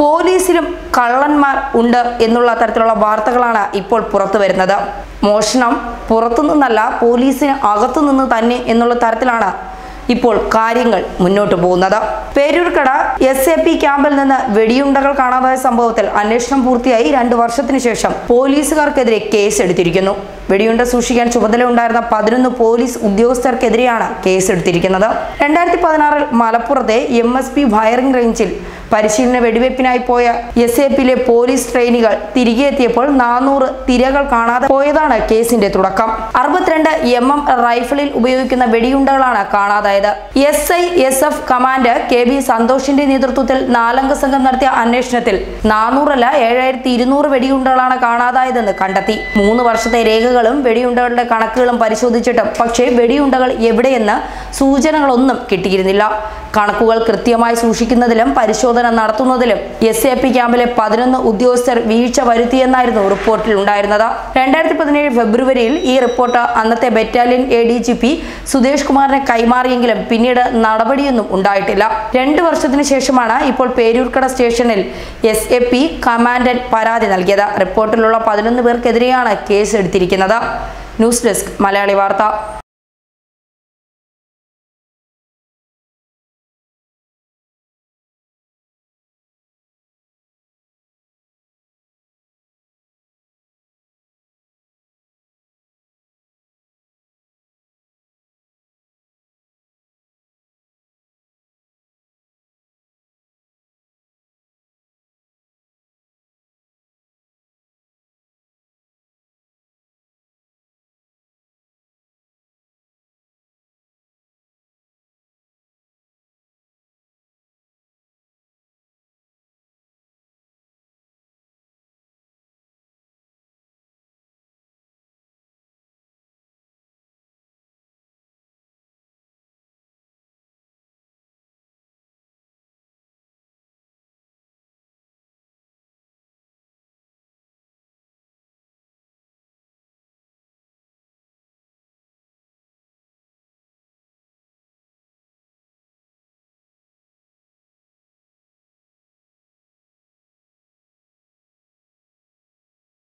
പോലീസിലും കള്ളന്മാർ ഉണ്ട് എന്നുള്ള തരത്തിലുള്ള വാർത്തകളാണ് ഇപ്പോൾ പുറത്തു വരുന്നത്. മോഷണം പുറത്തു പുറത്തുനിന്നല്ല പോലീസിന് അകത്തുനിന്ന് തന്നെ എന്നുള്ള തരത്തിലാണ് ഇപ്പോൾ കാര്യങ്ങൾ മുന്നോട്ട് പോകുന്നത്. പേരൂർക്കട എസ് എ പി ക്യാമ്പിൽ നിന്ന് വെടിയുണ്ടകൾ കാണാതായ സംഭവത്തിൽ അന്വേഷണം പൂർത്തിയായി രണ്ടു വർഷത്തിനു ശേഷം പോലീസുകാർക്കെതിരെ കേസ് എടുത്തിരിക്കുന്നു വെടിയുണ്ട സൂക്ഷിക്കാൻ ചുമതല ഉണ്ടായിരുന്ന പതിനൊന്ന് പോലീസ് ഉദ്യോഗസ്ഥർക്കെതിരെയാണ് കേസ് എടുത്തിരിക്കുന്നത് രണ്ടായിരത്തി പതിനാറിൽ മലപ്പുറത്തെ എം എസ് പി ഫയറിംഗ് റേഞ്ചിൽ പരിശീലന വെടിവെപ്പിനായി പോയ എസ് എ പിയിലെ പോലീസ് ട്രെയിനുകൾ തിരികെ എത്തിയപ്പോൾ നാനൂറ് തിരകൾ കാണാതെ പോയതാണ് കേസിന്റെ തുടക്കം. അറുപത്തിരണ്ട് എം എം റൈഫിളിൽ ഉപയോഗിക്കുന്ന വെടിയുണ്ടകളാണ് കാണാതായത്. S I S F command K B സന്തോഷിന്റെ നേതൃത്വത്തിൽ നാലംഗ സംഘം നടത്തിയ അന്വേഷണത്തിൽ നാനൂറല്ല ഏഴായിരത്തി ഇരുന്നൂറ് വെടിയുണ്ടകളാണ് കാണാതായതെന്ന് കണ്ടെത്തി. മൂന്ന് വർഷത്തെ രേഖകളും വെടിയുണ്ടകളുടെ കണക്കുകളും പരിശോധിച്ചിട്ടും പക്ഷേ വെടിയുണ്ടകൾ എവിടെയെന്ന് സൂചനകളൊന്നും കിട്ടിയിരുന്നില്ല. കണക്കുകൾ കൃത്യമായി സൂക്ഷിക്കുന്നതിലും പരിശോധന നടത്തുന്നതിലും എസ് എ പി ക്യാമ്പിലെ പതിനൊന്ന് ഉദ്യോഗസ്ഥർ വീഴ്ച വരുത്തിയെന്നായിരുന്നു റിപ്പോർട്ടിൽ ഉണ്ടായിരുന്നത്. രണ്ടായിരത്തി പതിനേഴ് ഫെബ്രുവരിയിൽ ഈ റിപ്പോർട്ട് അന്നത്തെ battalion A D G P Sudhesh കുമാറിനെ കൈമാറിയെങ്കിലും പിന്നീട് നടപടിയൊന്നും ഉണ്ടായിട്ടില്ല. രണ്ടു വർഷത്തിന് ശേഷമാണ് ഇപ്പോൾ പേരൂർക്കട സ്റ്റേഷനിൽ എസ് എ പി കമാൻഡന്റ് പരാതി നൽകിയത്. റിപ്പോർട്ടിലുള്ള പതിനൊന്ന് പേർക്കെതിരെയാണ് കേസ് എടുത്തിരിക്കുന്നത് ന്യൂസ് ഡെസ്ക് മലയാളി വാർത്ത.